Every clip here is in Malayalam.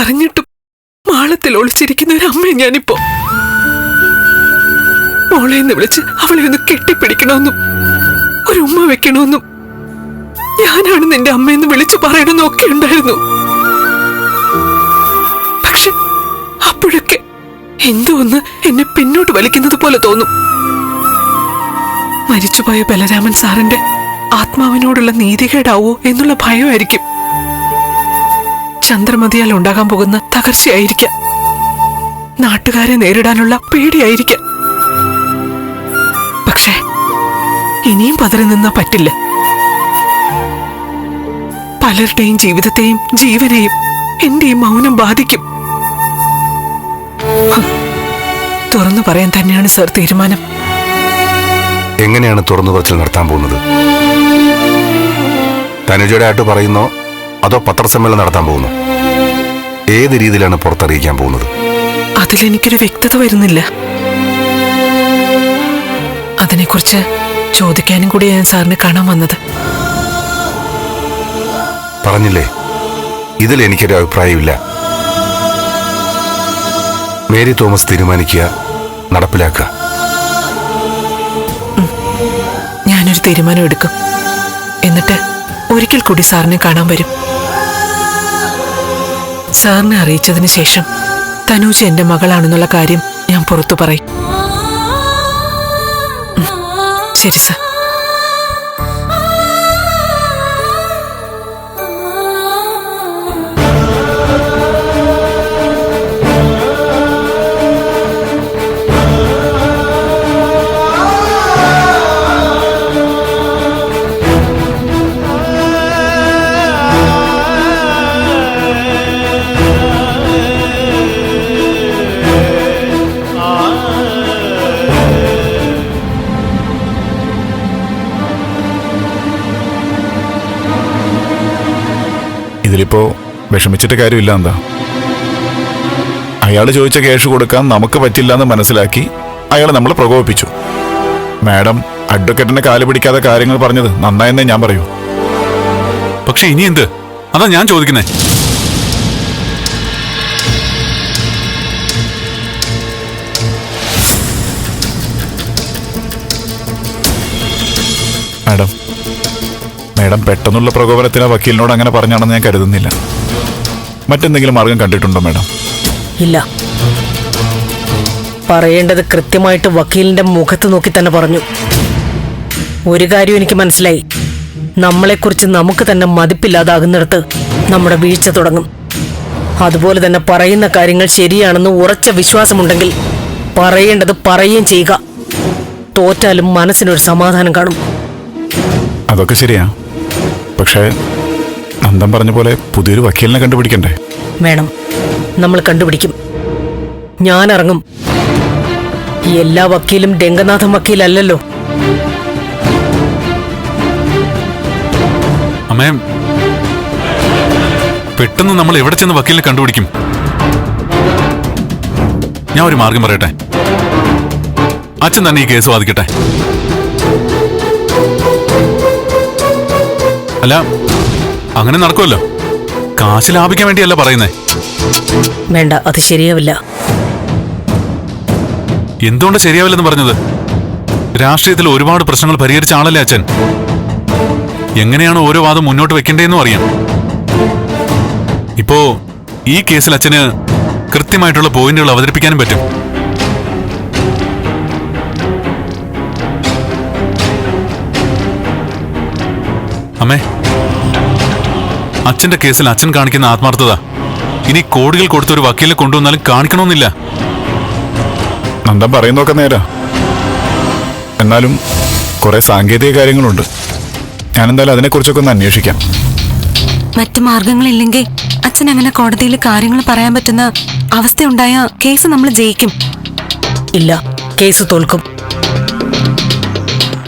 അറിഞ്ഞിട്ടും മാളത്തിൽ ഒളിച്ചിരിക്കുന്ന ഒരു അമ്മയെ ഞാനിപ്പോ മോളെ എന്ന് വിളിച്ച് അവളെ ഒന്ന് കെട്ടിപ്പിടിക്കണമെന്നും ഒരു ഉമ്മ വെക്കണമെന്നും ഞാനാണ് നിന്റെ അമ്മയെന്ന് വിളിച്ചു പറയണമെന്നും ഒക്കെ ഉണ്ടായിരുന്നു. പക്ഷെ അപ്പോഴൊക്കെ എന്തോ ഒന്ന് എന്നെ പിന്നോട്ട് വലിക്കുന്നത് പോലെ തോന്നും. മരിച്ചുപോയ ബലരാമൻ സാറിന്റെ ആത്മാവിനോടുള്ള നീതികേടാവോ എന്നുള്ള ഭയമായിരിക്കും. ചന്ദ്രമതിയാൽ ഉണ്ടാകാൻ പോകുന്ന തകർച്ചയായിരിക്കാം. നാട്ടുകാരെ നേരിടാനുള്ള പേടിയായിരിക്കാം. പക്ഷേ ഇനിയും പതറി നിന്നാ പറ്റില്ല. പലരുടെയും ജീവിതത്തെയും ജീവനെയും എന്റെയും മൗനം ബാധിക്കും. തുറന്നു പറയാൻ തന്നെയാണ് സർ തീരുമാനം. എങ്ങനെയാണ് തുറന്നു പറച്ചിൽ നടത്താൻ പോകുന്നത്? തനുജയുടെ ആയിട്ട് പറയുന്നോ? അതോ പത്രസമ്മേളനം നടത്താൻ പോകുന്നു? ഏത് രീതിയിലാണ് പുറത്തറിയിക്കാൻ പോകുന്നത്? അതിലെനിക്കൊരു വ്യക്തത വരുന്നില്ല. അതിനെക്കുറിച്ച് ചോദിക്കാനും കൂടി ഞാൻ സാറിനെ കാണാൻ വന്നത്. പറഞ്ഞില്ലേ? ഇതിൽ എനിക്കൊരു അഭിപ്രായമില്ല. മേരി തോമസ് തീരുമാനിക്കുക നടപ്പിലാക്കുക. ഞാനൊരു തീരുമാനം എടുക്കും. എന്നിട്ട് ഒരിക്കൽ കൂടി സാറിനെ കാണാൻ വരും. സാറിനെ അറിയിച്ചതിന് ശേഷം തനൂജ് എന്റെ മകളാണെന്നുള്ള കാര്യം ഞാൻ പുറത്തു പറയും. ശരി സാർ. വിഷമിച്ചിട്ട് കാര്യമില്ല എന്താ? അയാൾ ചോദിച്ച ക്യാഷ് കൊടുക്കാൻ നമുക്ക് പറ്റില്ല എന്ന് മനസ്സിലാക്കി അയാൾ നമ്മളെ പ്രകോപിപ്പിച്ചു. മാഡം അഡ്വക്കേറ്റിന്റെ കാൽ പിടിക്കാതെ കാര്യങ്ങൾ പറഞ്ഞത് നന്നായെന്നേ ഞാൻ പറയൂ. പക്ഷെ ഇനി എന്ത്? അതാ ഞാൻ ചോദിക്കുന്നേ. മാഡം മാഡം പെട്ടെന്നുള്ള പ്രകോപനത്തിന് വക്കീലിനോട് അങ്ങനെ പറഞ്ഞാണെന്ന് ഞാൻ കരുതുന്നില്ല. മറ്റെന്തെങ്കിലും മാർഗം കണ്ടിട്ടുണ്ടോ മാഡം? ഇല്ല. പറയേണ്ടത് കൃത്യമായിട്ട് വക്കീലിന്റെ മുഖത്ത് നോക്കി തന്നെ പറഞ്ഞു. ഒരു കാര്യം എനിക്ക് മനസ്സിലായി. നമ്മളെക്കുറിച്ച് നമുക്ക് തന്നെ മതിപ്പില്ലാതാകുന്നിടത്ത് നമ്മുടെ വീഴ്ച തുടങ്ങും. അതുപോലെ തന്നെ പറയുന്ന കാര്യങ്ങൾ ശരിയാണെന്ന് ഉറച്ച വിശ്വാസമുണ്ടെങ്കിൽ പറയേണ്ടത് പറയുകയും ചെയ്യുക. തോറ്റാലും മനസ്സിനൊരു സമാധാനം കാണും. അതൊക്കെ ശരിയാ. പക്ഷേ നന്ദൻ പറഞ്ഞ പോലെ പുതിയൊരു വക്കീലിനെ കണ്ടുപിടിക്കണ്ടേ? വേണം. നമ്മൾ കണ്ടുപിടിക്കും. ഞാൻ ഇറങ്ങും എല്ലാ വക്കീലും രംഗനാഥൻ വക്കീലല്ലല്ലോ. അമ്മേ പെട്ടെന്ന് നമ്മൾ എവിടെ ചെന്ന് വക്കീലിനെ കണ്ടുപിടിക്കും? ഞാൻ ഒരു മാർഗം പറയട്ടെ. അച്ഛൻ തന്നെ ഈ കേസ് വാദിക്കട്ടെ. അല്ല അങ്ങനെ നടക്കുമല്ലോ. കാശ് ലാഭിക്കാൻ വേണ്ടിയല്ല പറയുന്നേ. വേണ്ട അത് ശരിയാവില്ല. എന്തുകൊണ്ട് ശരിയാവില്ലെന്ന് പറഞ്ഞത്? രാഷ്ട്രീയത്തിൽ ഒരുപാട് പ്രശ്നങ്ങൾ പരിഹരിച്ച ആളല്ലേ അച്ഛൻ. എങ്ങനെയാണ് ഓരോ വാദം മുന്നോട്ട് വെക്കേണ്ടതെന്നും അറിയാം. ഇപ്പോ ഈ കേസിൽ അച്ഛന് കൃത്യമായിട്ടുള്ള പോയിന്റുകൾ അവതരിപ്പിക്കാനും പറ്റും. അമ്മേ. അച്ഛന്റെ കേസിൽ അച്ഛൻ കാണിക്കുന്ന ആത്മാർത്ഥത. ഇനി കോടികൾ കൊടുത്ത ഒരു വക്കീലിനെ കൊണ്ടുവന്നാലും കാണിക്കണമെന്നില്ല. നന്ദൻ പറയുന്നൊക്കെ നേരാ. എന്നാലും കുറെ സാങ്കേതിക കാര്യങ്ങളുണ്ട്. ഞാൻ എന്തായാലും അതിനെക്കുറിച്ചൊക്കെ ഒന്ന് അന്വേഷിക്കാം. മറ്റു മാർഗങ്ങളില്ലെങ്കിൽ അച്ഛൻ അങ്ങനെ കോടതിയിൽ കാര്യങ്ങൾ പറയാൻ പറ്റുന്ന അവസ്ഥയുണ്ടായ കേസ് നമ്മൾ ജയിക്കും. ഇല്ല കേസ് തോൽക്കും.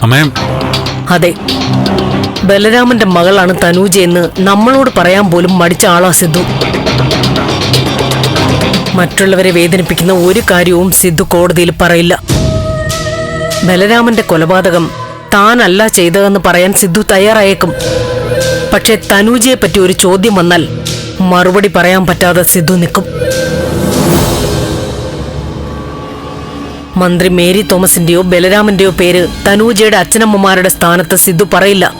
അമ്മേ. അതെ. ബലരാമന്റെ മകളാണ് തനൂജ എന്ന് നമ്മളോട് പറയാൻ പോലും മടിച്ച ആളാ സിദ്ധു. മറ്റുള്ളവരെ വേദനിപ്പിക്കുന്ന ഒരു കാര്യവും സിദ്ധു കോടതിയിൽ പറയില്ല. ബലരാമന്റെ കൊലപാതകം താനല്ല ചെയ്തതെന്ന് പറയാൻ സിദ്ധു തയ്യാറായേക്കും. പക്ഷെ തനൂജയെ പറ്റി ഒരു ചോദ്യം വന്നാൽ മറുപടി പറയാൻ പറ്റാതെ സിദ്ധു നിൽക്കും. മന്ത്രി മേരി തോമസിന്റെയോ ബലരാമന്റെയോ പേര് തനൂജയുടെ അച്ഛനമ്മമാരുടെ സ്ഥാനത്ത് സിദ്ധു പറയില്ല.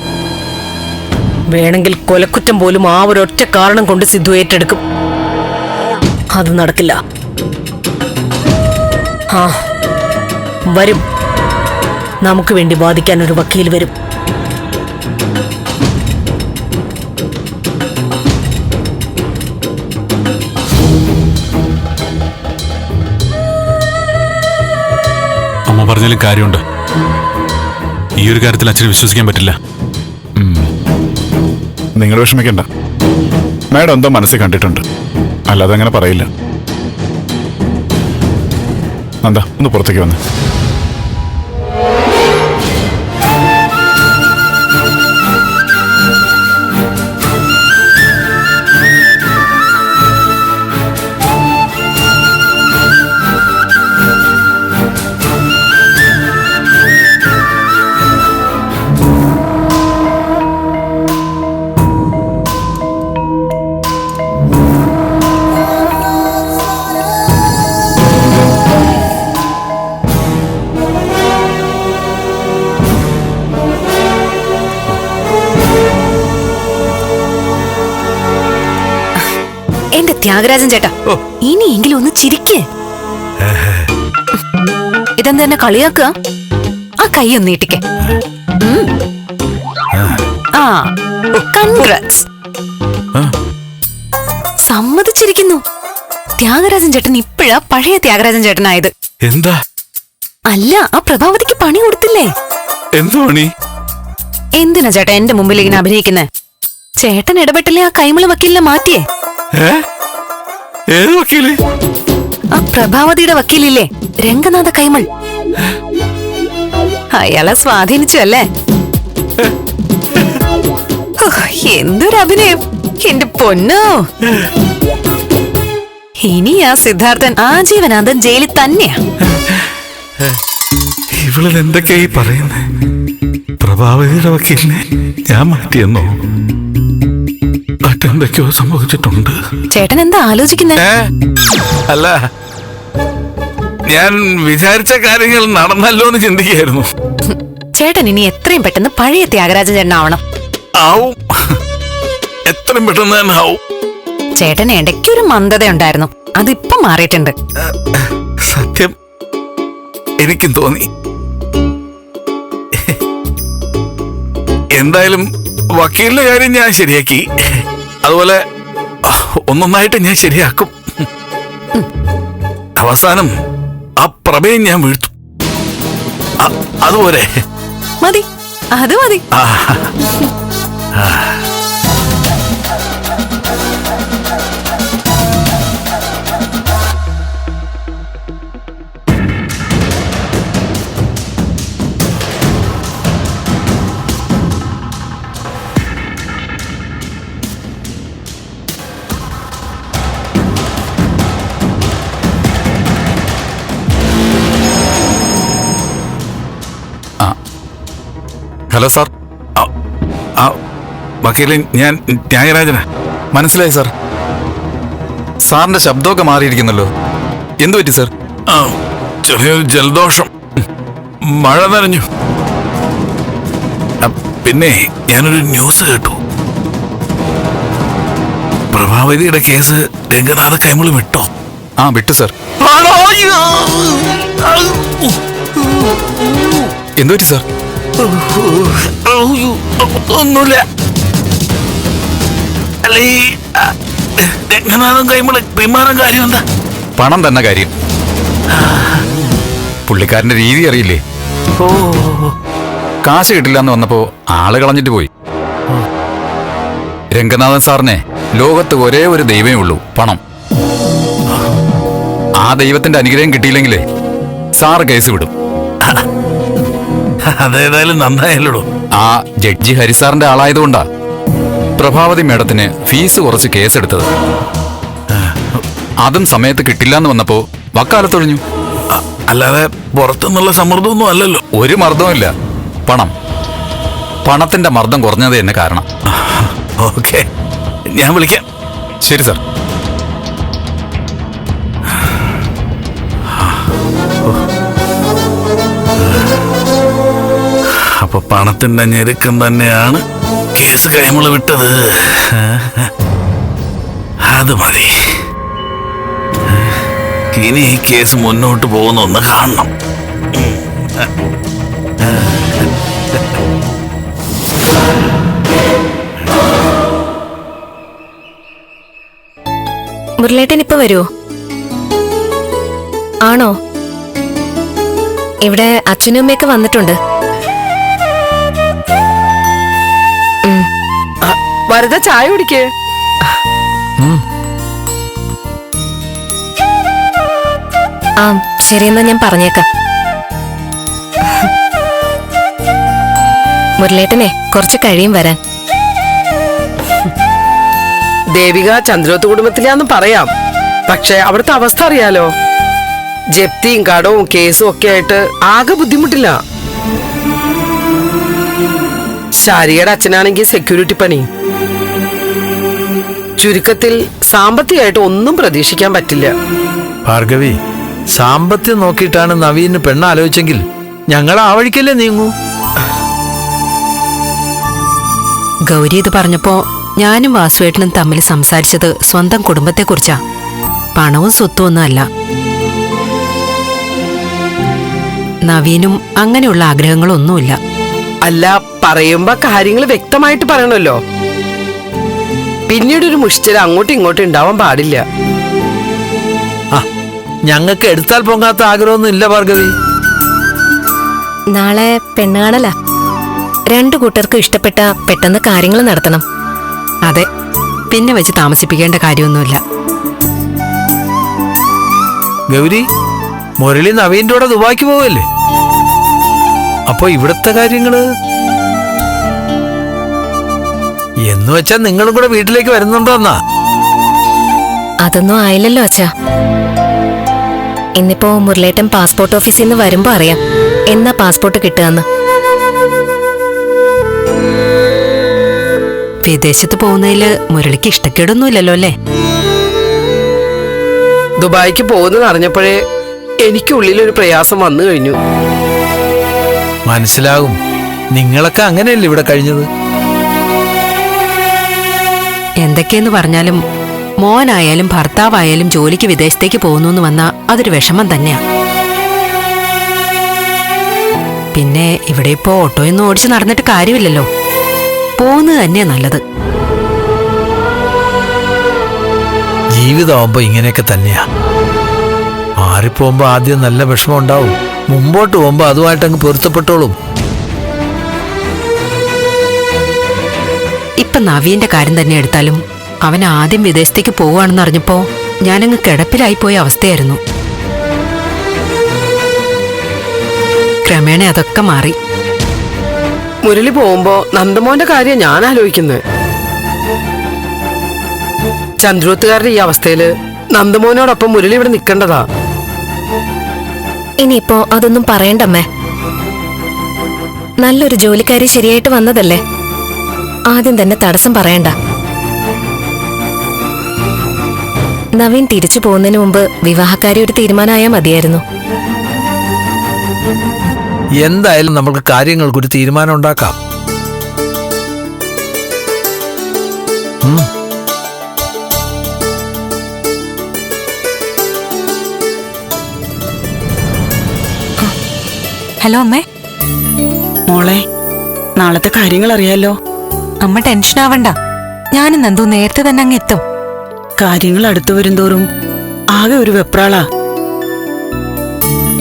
വേണമെങ്കിൽ കൊലക്കുറ്റം പോലും ആ ഒരൊറ്റ കാരണം കൊണ്ട് സിദ്ധു ഏറ്റെടുക്കും. അത് നടക്കില്ല. ആ വരും. നമുക്ക് വേണ്ടി വാദിക്കാൻ ഒരു വക്കീൽ വരും. അമ്മ പറഞ്ഞാലും കാര്യമുണ്ട്. ഈ ഒരു കാര്യത്തിൽ അച്ഛനെ വിശ്വസിക്കാൻ പറ്റില്ല. നിങ്ങൾ വിഷമിക്കണ്ട. മാഡം എന്തോ മനസ്സിൽ കണ്ടിട്ടുണ്ട്. അല്ലാതെ അങ്ങനെ പറയില്ല. എന്താ ഒന്ന് പുറത്തേക്ക് വന്ന്. എന്റെ ത്യാഗരാജൻ ചേട്ടാ. ഇനിയെങ്കിലും ഒന്ന് ചിരിക്കേ. ഇതെന്ത് തന്നെ കളിയാക്കുക? ആ കൈ ഒന്ന് നീട്ടിക്കേ. ആ. കൺഗ്രാറ്റ്സ്. സമ്മതിച്ചിരിക്കുന്നു. ത്യാഗരാജൻ ചേട്ടൻ ഇപ്പോഴാ പഴയ ത്യാഗരാജൻ ചേട്ടനായത്. എന്താ? അല്ല ആ പ്രഭാവതിക്ക് പണി കൊടുത്തില്ലേ? എന്ത് പണി? എന്തിനാ ചേട്ടാ എന്റെ മുമ്പിൽ ഇങ്ങനെ അഭിനയിക്കുന്നേ? ചേട്ടൻ ഇടപെട്ടില്ലേ ആ കൈമള വക്കീലിനെ മാറ്റിയേ? ഏത് വക്കീൽ? ആ പ്രഭാവതിയുടെ വക്കീലില്ലേ? രംഗനാഥ കൈമൾ. അയാളെ സ്വാധീനിച്ചു അല്ലേ എന്തൊരു അഭിനയം. എന്റെ പൊന്നോ. ഇനി ആ സിദ്ധാർത്ഥൻ ആജീവനാഥൻ ജയിലിൽ തന്നെയാ. ഇവളിൽ എന്തൊക്കെയായി പറയുന്നേ? പ്രഭാവതിയുടെ വക്കീലിനെ ഞാൻ മാറ്റിയെന്നോ? മറ്റെന്തൊക്കെയോ സംഭവിച്ചിട്ടുണ്ട്. ചേട്ടൻ എന്താ ആലോചിക്കുന്നത് ഏ? അല്ല ഞാൻ വിചാരിച്ച കാര്യങ്ങൾ നടന്നല്ലോ എന്ന് ചിന്തിക്കുകയായിരുന്നു. ചേട്ടൻ ഇനി എത്രയും പെട്ടെന്ന് പഴയ ത്യാഗരാജൻ ചേട്ടനാവണം. ആവും. എത്രയും പെട്ടെന്ന് തന്നെ ആവും. ചേട്ടന് ഇടയ്ക്കൊരു മന്ദത ഉണ്ടായിരുന്നു അതിപ്പം മാറിയിട്ടുണ്ട്. സത്യം എനിക്കും തോന്നി. എന്തായാലും വക്കീലിന്റെ കാര്യം ഞാൻ ശരിയാക്കി. അതുപോലെ ഒന്നൊന്നായിട്ട് ഞാൻ ശരിയാക്കും. അവസാനം ആ പ്രമേയം ഞാൻ വീഴ്ത്തും. അതുപോലെ. മതി. അത് മതി. Hello sir. ആ വക്കീലൻ ഞാൻ ന്യായരാജന. മനസ്സിലായി സാർ. സാറിന്റെ ശബ്ദമൊക്കെ മാറിയിരിക്കുന്നല്ലോ. എന്തു പറ്റി സാർ? ആ ചെറിയൊരു ജലദോഷം. മഴ നനഞ്ഞു. പിന്നെ ഞാനൊരു ന്യൂസ് കേട്ടു. പ്രഭാവതിയുടെ കേസ് രംഗനാഥ കൈമൾ വിട്ടോ ആ വിട്ടു സാർ! എന്തു പറ്റി സാർ! ഒന്നുമില്ല. അല്ല ഈ ആ, രംഗനാഥൻ കൈമൾ വിമാനം കാര്യം എന്താ? പണം തന്നെ കാര്യം. പുള്ളിക്കാരന്റെ രീതി അറിയില്ലേ? കാശ് കിട്ടില്ല എന്ന് വന്നപ്പോ ആൾ കളഞ്ഞിട്ട് പോയി. രംഗനാഥൻ സാറിനെ ലോകത്ത് ഒരേ ഒരു ദൈവമേ ഉള്ളൂ പണം. ആ ദൈവത്തിന്റെ അനുഗ്രഹം കിട്ടിയില്ലെങ്കിലേ സാറ് കേസ് വിടും. അതേതായാലും നന്നായല്ലോ ആ ജഡ്ജി ഹരിസാറിന്റെ ആളായതുകൊണ്ടാ പ്രഭാവതി മേഡത്തിന് ഫീസ് കുറച്ച് കേസെടുത്തത്. അതും സമയത്ത് കിട്ടില്ല എന്ന് വന്നപ്പോ വക്കാലത്തൊഴിഞ്ഞു. അല്ലാതെ പുറത്തുനിന്നുള്ള സമ്മർദ്ദമൊന്നും അല്ലല്ലോ. ഒരു മർദ്ദമില്ല പണം. പണത്തിന്റെ മർദ്ദം കുറഞ്ഞത് തന്നെ കാരണം. ഓക്കെ. ഞാൻ വിളിക്കാം. ശരി സാർ. പണത്തിന്റെ ഞെരുക്കം തന്നെയാണ് കേസ് കൈമൾ വിട്ടത്. അത് മതി. ഇനി ഈ കേസ് മുന്നോട്ട് പോകുന്ന ഒന്ന് കാണണം. മുരളേട്ടൻ ഇപ്പൊ വരുമോ ആണോ? ഇവിടെ അച്ഛനും അമ്മയൊക്കെ വന്നിട്ടുണ്ട്. വരദ ചായ കുടിക്ക്. ആ ശരിയെന്നാ ഞാൻ പറഞ്ഞേക്കാം. മുരളേട്ടനെ കുറച്ച് കഴിയും വരാൻ. ദേവിക ചന്ദ്രോത്ത് കുടുംബത്തിലാന്ന് പറയാം. പക്ഷെ അവിടുത്തെ അവസ്ഥ അറിയാലോ? ജപ്തിയും കടവും കേസും ഒക്കെ ആയിട്ട് ആകെ ബുദ്ധിമുട്ടില്ല. ശാരികയുടെ അച്ഛനാണെങ്കിൽ സെക്യൂരിറ്റി പണി. ചുരുക്കത്തിൽ സാമ്പത്തികമായിട്ട് ഒന്നും പ്രതീക്ഷിക്കാൻ പറ്റില്ല. ഭാർഗവി സാമ്പത്തികം നോക്കിയിട്ടാണ് നവീന് പെണ്ണ് ആലോചിച്ചെങ്കിൽ ഞങ്ങൾ ആ വഴിക്കല്ലേ നീങ്ങൂ? ഗൗരി ഇത് പറഞ്ഞപ്പോ ഞാനും വാസുവേട്ടനും തമ്മിൽ സംസാരിച്ചത് സ്വന്തം കുടുംബത്തെക്കുറിച്ചാ. പണവും സ്വത്തും ഒന്നും അല്ല. നവീനും അങ്ങനെയുള്ള ആഗ്രഹങ്ങളൊന്നുമില്ല. അല്ല പറയുമ്പോ കാര്യങ്ങൾ വ്യക്തമായിട്ട് പറയണല്ലോ പിന്നീട് ഒരു മുഷ്ടിൽ അങ്ങോട്ടും ഇങ്ങോട്ടും ഉണ്ടാവാൻ പാടില്ല. ആ ഞങ്ങൾക്ക് എടുത്താൽ പൊങ്ങാത്ത ആഗ്രഹമൊന്നും ഇല്ല ഭാർഗവി. നാളെ പെണ്ണാണല്ല രണ്ടു കൂട്ടർക്കും ഇഷ്ടപ്പെട്ട പെട്ടെന്ന് കാര്യങ്ങൾ നടത്തണം. അതെ പിന്നെ വെച്ച് താമസിപ്പിക്കേണ്ട കാര്യമൊന്നുമില്ല. ഗൗരി മുരളി നവീന്റെ കൂടെ ദുബായ്ക്ക് പോവല്ലേ? അപ്പൊ ഇവിടുത്തെ കാര്യങ്ങൾ എന്ന് വെച്ചാ നിങ്ങളും കൂടെ വീട്ടിലേക്ക് വരുന്നുണ്ടോ എന്നാ? അതൊന്നും ആയില്ലല്ലോ അച്ഛാ. ഇന്നിപ്പോ മുരളേട്ടൻ പാസ്പോർട്ട് ഓഫീസിൽ നിന്ന് വരുമ്പോ അറിയാം. എന്നാ പാസ്പോർട്ട് കിട്ടുകയെന്ന്. വിദേശത്ത് പോകുന്നതിൽ മുരളിക്ക് ഇഷ്ടക്കേടൊന്നുമില്ലല്ലോ അല്ലേ? ദുബായിക്ക് പോകുന്നത് അറിഞ്ഞപ്പോഴേ എനിക്കുള്ളിലൊരു പ്രയാസം വന്നു കഴിഞ്ഞു. മനസ്സിലാകും. നിങ്ങളൊക്കെ അങ്ങനെയല്ലേ ഇവിടെ കഴിഞ്ഞത്? എന്തൊക്കെയെന്ന് പറഞ്ഞാലും മോനായാലും ഭർത്താവായാലും ജോലിക്ക് വിദേശത്തേക്ക് പോകുന്നു എന്ന് വന്നാൽ അതൊരു വിഷമം തന്നെയാ. പിന്നെ ഇവിടെ ഇപ്പോ ഓട്ടോയൊന്നും ഓടിച്ച് നടന്നിട്ട് കാര്യമില്ലല്ലോ. പോകുന്നത് തന്നെയാ നല്ലത്. ജീവിതമാകുമ്പോ ഇങ്ങനെയൊക്കെ തന്നെയാ. മാറിപ്പോകുമ്പോ ആദ്യം നല്ല വിഷമം ഉണ്ടാവും. മുമ്പോട്ട് പോകുമ്പോ അതുമായിട്ട് അങ്ങ് പൊരുത്തപ്പെട്ടോളും. ഇപ്പൊ നവീന്റെ കാര്യം തന്നെ എടുത്താലും അവൻ ആദ്യം വിദേശത്തേക്ക് പോവുകയാണെന്ന് അറിഞ്ഞപ്പോ ഞാനങ്ങ് കിടപ്പിലായി പോയ അവസ്ഥയായിരുന്നു. ക്രമേണ അതൊക്കെ മാറി. മുരളി പോകുമ്പോ നന്ദമോന്റെ കാര്യം ഞാൻ ആലോചിക്കുന്നത് ചന്ദ്രോത്തുകാരുടെ ഈ അവസ്ഥയിൽ നന്ദമോനോടൊപ്പം മുരളി ഇവിടെ നിൽക്കേണ്ടതാ ഇനിയിപ്പോ അതൊന്നും പറയണ്ടമ്മേ. നല്ലൊരു ജോലിക്കാരി ശരിയായിട്ട് വന്നതല്ലേ? ആദ്യം തന്നെ തടസ്സം പറയണ്ട. നവീൻ തിരിച്ചു പോകുന്നതിന് മുമ്പ് വിവാഹക്കാരി ഒരു തീരുമാനമായാൽ മതിയായിരുന്നു. എന്തായാലും നമുക്ക് കാര്യങ്ങൾക്ക് ഒരു തീരുമാനം ഉണ്ടാക്കാം. ഹലോ അമ്മേ. മോളെ നാളത്തെ കാര്യങ്ങൾ അറിയാലോ? അമ്മ ടെൻഷൻ ആവണ്ട. ഞാനും നന്ദു നേരത്തെ തന്നെ അങ്ങ് എത്തും. കാര്യങ്ങൾ അടുത്തു വരുംതോറും ആകെ ഒരു വെപ്രാളാ.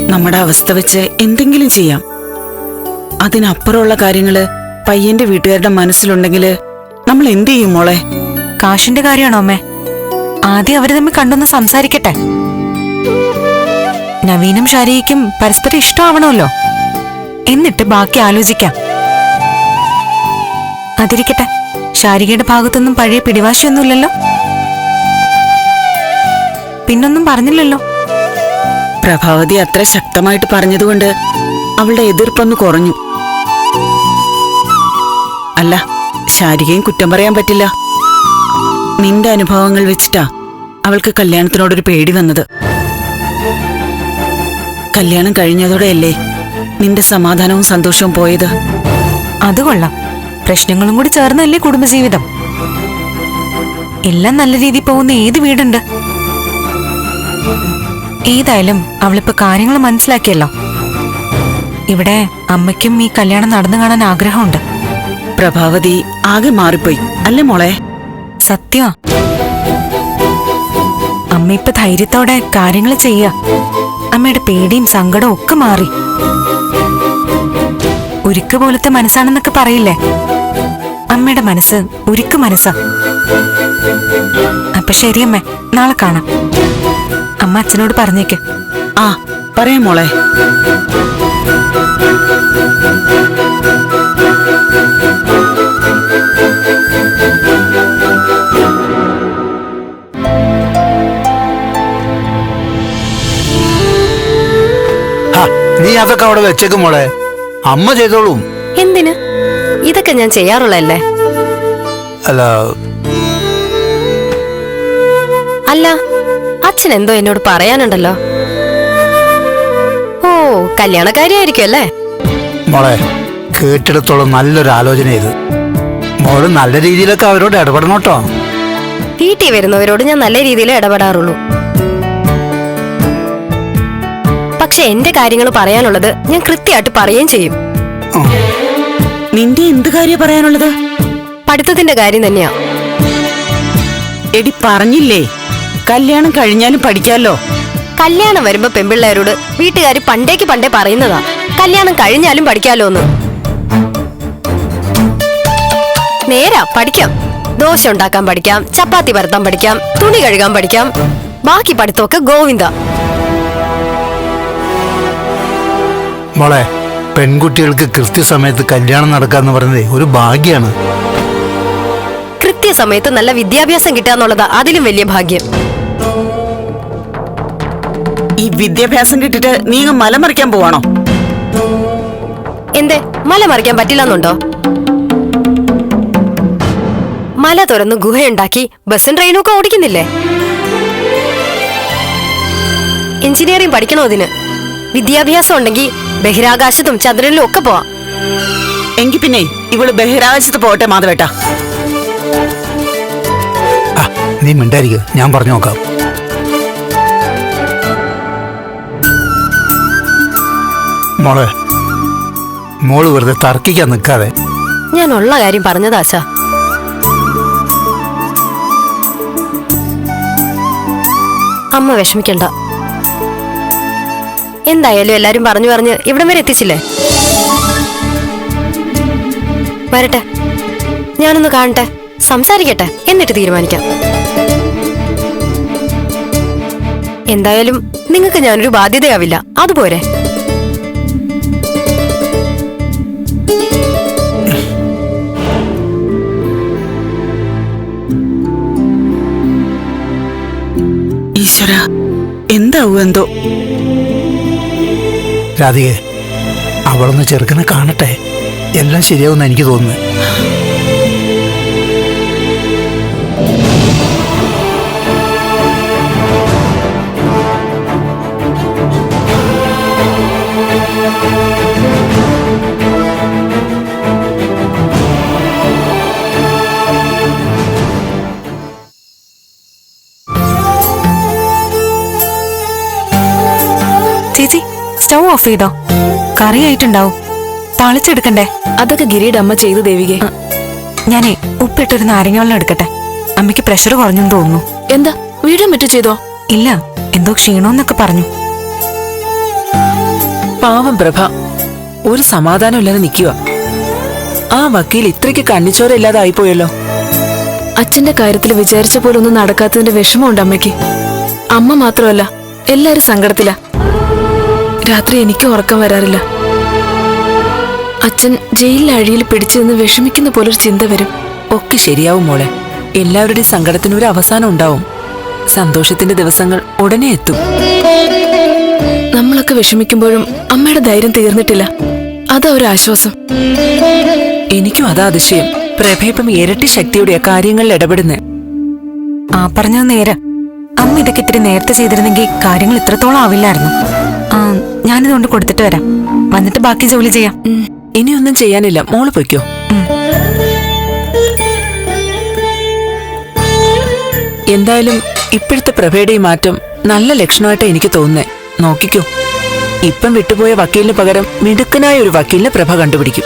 നമ്മുടെ അവസ്ഥ വെച്ച് എന്തെങ്കിലും ചെയ്യാം. അതിനപ്പുറമുള്ള കാര്യങ്ങൾ പയ്യന്റെ വീട്ടുകാരുടെ മനസ്സിലുണ്ടെങ്കിൽ നമ്മൾ എന്ത് ചെയ്യും മോളെ? കാശിന്റെ കാര്യമാണോ അമ്മേ? ആദ്യം അവർ തമ്മിൽ കണ്ടൊന്ന് സംസാരിക്കട്ടെ. നവീനും ഷാരിക്കും പരസ്പരം ഇഷ്ടമാവണമല്ലോ. എന്നിട്ട് ബാക്കി ആലോചിക്കാം. അതിരിക്കട്ടെ. ശാരികയുടെ ഭാഗത്തൊന്നും പഴയ പിടിവാശിയൊന്നുമില്ലല്ലോ. പിന്നൊന്നും പറഞ്ഞില്ലല്ലോ. പ്രഭാവതി അത്ര ശക്തമായിട്ട് പറഞ്ഞതുകൊണ്ട് അവളുടെ എതിർപ്പൊന്ന് കുറഞ്ഞു. അല്ല ശാരികയും കുറ്റം പറയാൻ പറ്റില്ല. നിന്റെ അനുഭവങ്ങൾ വെച്ചിട്ടാ അവൾക്ക് കല്യാണത്തിനോടൊരു പേടി വന്നത്. കല്യാണം കഴിഞ്ഞതോടെയല്ലേ നിന്റെ സമാധാനവും സന്തോഷവും പോയത്? അത് കൊള്ളാം. പ്രശ്നങ്ങളും കൂടി ചേർന്നല്ലേ കുടുംബജീവിതം? എല്ലാം നല്ല രീതിയിൽ പോകുന്ന ഏത് വീടുണ്ട്? ഏതായാലും അവളിപ്പോ കാര്യങ്ങൾ മനസ്സിലാക്കിയല്ലോ. ഇവിടെ അമ്മയ്ക്കും ഈ കല്യാണം നടന്നു കാണാൻ ആഗ്രഹമുണ്ട്. പ്രഭാവതി ആകെ മാറിപ്പോയി. അല്ലേ മോളെ? സത്യ. അമ്മ ഇപ്പൊ ധൈര്യത്തോടെ കാര്യങ്ങൾ ചെയ്യ അമ്മയുടെ പേടിയും സങ്കടവും ഒക്കെ മാറി. ഉരുക്ക് പോലത്തെ മനസ്സാണെന്നൊക്കെ പറയില്ലേ? അമ്മയുടെ മനസ്സ് ഉരുക്ക് മനസ്സാ. അപ്പൊ ശരിയമ്മേ നാളെ കാണാം. അമ്മ അച്ഛനോട് പറഞ്ഞേക്ക്. ആ പറയാം മോളെ. ഹാ, നീ അതൊക്കെ അവിടെ വെച്ചേക്കും മോളെ. അമ്മ ചെയ്തോളും. എന്തിന്? ഇതൊക്കെ ഞാൻ ചെയ്യാറുള്ളല്ലേ അല്ല. അല്ല അച്ഛൻ എന്തോ എന്നോട് പറയാനുണ്ടല്ലോ. ഓ കല്യാണക്കാരിയായിരിക്കും അല്ലേ? മോളെ കേട്ടിടത്തോളം നല്ലൊരു ആലോചന ഇത്. മോൾ നല്ല രീതിയിലൊക്കെ അവരോട് ഇടപെടണം കേട്ടോ. വീട്ടിൽ വരുന്നവരോട് ഞാൻ നല്ല രീതിയിൽ ഇടപെടാറുള്ളൂ. പക്ഷെ എന്റെ കാര്യങ്ങൾ പറയാനുള്ളത് ഞാൻ കൃത്യമായിട്ട് പറയുകയും ചെയ്യും. നിന്റെ എന്ത് കാര്യം പറയാനുള്ളത്? പഠിത്തത്തിന്റെ കാര്യം തന്നെയാ. എടി പറഞ്ഞില്ലേ? കല്യാണം കഴിഞ്ഞാലും പഠിക്കാലോ? കല്യാണം വരുമ്പോ പെമ്പിള്ളേരോട് വീട്ടുകാർ പണ്ടേക്ക് പണ്ടേ പറയുന്നതാ. കല്യാണം കഴിഞ്ഞാലും പഠിക്കാലോ എന്ന്. നേരാ പഠിക്കാം. ദോശ ഉണ്ടാക്കാൻ പഠിക്കാം ചപ്പാത്തി പരത്താൻ പഠിക്കാം തുണി കഴുകാൻ പഠിക്കാം. ബാക്കി പഠിത്തമൊക്കെ ഗോവിന്ദ. മോളെ പെൺകുട്ടികൾക്ക് കൃത്യസമയത്ത് കല്യാണം നടക്കാന്ന് പറയുന്നത് ഒരു ഭാഗ്യാണ്. കൃത്യസമയത്ത് നല്ല വിദ്യാഭ്യാസം കിട്ടാന്നുള്ളത് അതിലും വലിയ ഭാഗ്യം. ഈ വിദ്യാഭ്യാസം കിട്ടിട്ട് നീ അങ്ങ് മലമറിക്കാൻ പോവാണോ? എന്തേ? മല മറിക്കാൻ പറ്റില്ലെന്നുണ്ടോ? മല തുറന്ന് ഗുഹയുണ്ടാക്കി ബസ്സും ട്രെയിനും ഒക്കെ ഓടിക്കുന്നില്ലേ? എഞ്ചിനീയറിംഗ് പഠിക്കണോ അതിന് വിദ്യാഭ്യാസം ഉണ്ടെങ്കിൽ ബഹിരാകാശത്തും ചന്ദ്രനിലും ഒക്കെ പോവാം. എങ്കി പിന്നെ ഇവൾ ബഹിരാകാശത്ത് പോട്ടെ മാധവേട്ട. ആ, നീ മിണ്ടായിരിക്കുക ഞാൻ പറഞ്ഞു നോക്കാം. മോളെ മോൾ വെറുതെ തർക്കിക്കാൻ നിൽക്കാതെ. ഞാൻ ഉള്ള കാര്യം പറഞ്ഞതാശ അമ്മ വിഷമിക്കണ്ട. എന്തായാലും എല്ലാരും പറഞ്ഞു പറഞ്ഞ് ഇവിടം വരെ എത്തിച്ചില്ലേ? വരട്ടെ. ഞാനൊന്ന് കാണട്ടെ. സംസാരിക്കട്ടെ. എന്നിട്ട് തീരുമാനിക്കാം. എന്തായാലും നിങ്ങൾക്ക് ഞാനൊരു ബാധ്യതയാവില്ല. അതുപോരെ. ഈശ്വര എന്താവൂ എന്തോ? രാധികെ അവളൊന്ന് ചെറുക്കനെ കാണട്ടെ. എല്ലാം ശരിയാവുമെന്ന് എനിക്ക് തോന്നുന്നു. സ്റ്റൗ ഓഫ് ചെയ്തോ? കറി ആയിട്ടുണ്ടാവും. തളിച്ചെടുക്കണ്ടേ? അതൊക്കെ ഗിരിയുടെ അമ്മ ചെയ്തു ദേവികെ. ഞാനേ ഉപ്പിട്ടൊരു നാരങ്ങ വെള്ളം എടുക്കട്ടെ. അമ്മയ്ക്ക് പ്രഷർ കുറഞ്ഞെന്ന് തോന്നുന്നു. എന്താ? വീഡിയോ മറ്റു ചെയ്തോ? ഇല്ല എന്തോ ക്ഷീണമെന്നൊക്കെ പറഞ്ഞു. പാവം പ്രഭ. ഒരു സമാധാനം ഇല്ലാതെ നിൽക്കുക ആ വക്കീൽ ഇത്രയ്ക്ക് കണ്ണിച്ചോരയില്ലാതെ ആയിപ്പോയല്ലോ. അച്ഛന്റെ കാര്യത്തിൽ വിചാരിച്ച പോലെ ഒന്നും നടക്കാത്തതിന്റെ വിഷമമുണ്ട് അമ്മയ്ക്ക്. അമ്മ മാത്രമല്ല എല്ലാരും സങ്കടത്തിലാ. രാത്രി എനിക്ക് ഉറക്കം വരാറില്ല. അച്ഛൻ ജയിലിൽ അഴിയിൽ പിടിച്ചു നിന്ന് വിഷമിക്കുന്ന പോലൊരു ചിന്ത വരും. ഒക്കെ ശരിയാവും മോളെ. എല്ലാവരുടെയും സങ്കടത്തിന് ഒരു അവസാനം ഉണ്ടാവും. സന്തോഷത്തിന്റെ ദിവസങ്ങൾ ഉടനെ എത്തും. നമ്മളൊക്കെ വിഷമിക്കുമ്പോഴും അമ്മയുടെ ധൈര്യം തീർന്നിട്ടില്ല. അതാ ഒരു ആശ്വാസം. എനിക്കും അതാ അതിശയം. പ്രഭയപ്പം ഇരട്ടി ശക്തിയുടെ കാര്യങ്ങളിൽ ഇടപെടുന്നേ. ആ പറഞ്ഞ നേരെ. അമ്മ ഇതൊക്കെ ഇത്തിരി നേരത്തെ ചെയ്തിരുന്നെങ്കിൽ കാര്യങ്ങൾ ഇത്രത്തോളം ആവില്ലായിരുന്നു. ഞാനിതുകൊണ്ട് കൊടുത്തിട്ട് വരാം. വന്നിട്ട് ബാക്കി ജോലി ചെയ്യാം. ഇനിയൊന്നും ചെയ്യാനില്ല. മോൾ പൊയ്ക്കോ. എന്തായാലും ഇപ്പോഴത്തെ പ്രഭയുടെ ഈ മാറ്റം നല്ല ലക്ഷണമായിട്ട് എനിക്ക് തോന്നുന്നേ. നോക്കിക്കോ. ഇപ്പം വിട്ടുപോയ വക്കീലിന് പകരം മിടുക്കനായ ഒരു വക്കീലിനെ പ്രഭ കണ്ടുപിടിക്കും.